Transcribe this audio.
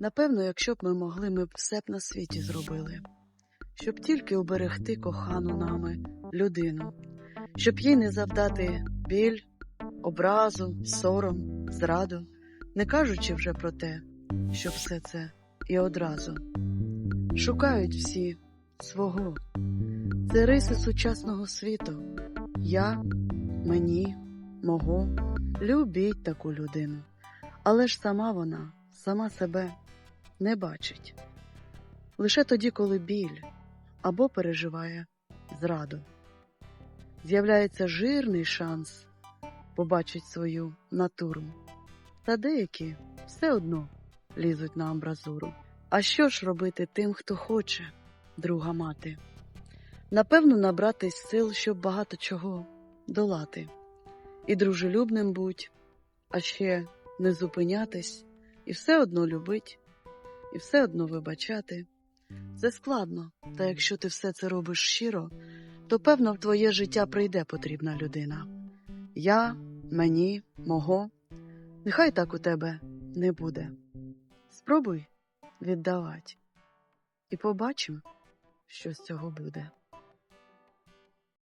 Напевно, якщо б ми могли, ми б все б на світі зробили, щоб тільки уберегти кохану нами людину, щоб їй не завдати біль, образу, сором, зраду, не кажучи вже про те, що все це і одразу. Шукають всі свого. Це риси сучасного світу. Я, мені, мого, любіть таку людину. Але ж сама вона, сама себе не бачить. Лише тоді, коли біль або переживає зраду. З'являється жирний шанс побачить свою натуру. Та деякі все одно лізуть на амбразуру. А що ж робити тим, хто хоче, друга мати? Напевно, набратись сил, щоб багато чого долати. І дружелюбним будь, а ще не зупинятись, і все одно любить, і все одно вибачати. Це складно, та якщо ти все це робиш щиро, то певно в твоє життя прийде потрібна людина. Я, мені, мого, нехай так у тебе не буде. Спробуй віддавати, і побачимо, що з цього буде.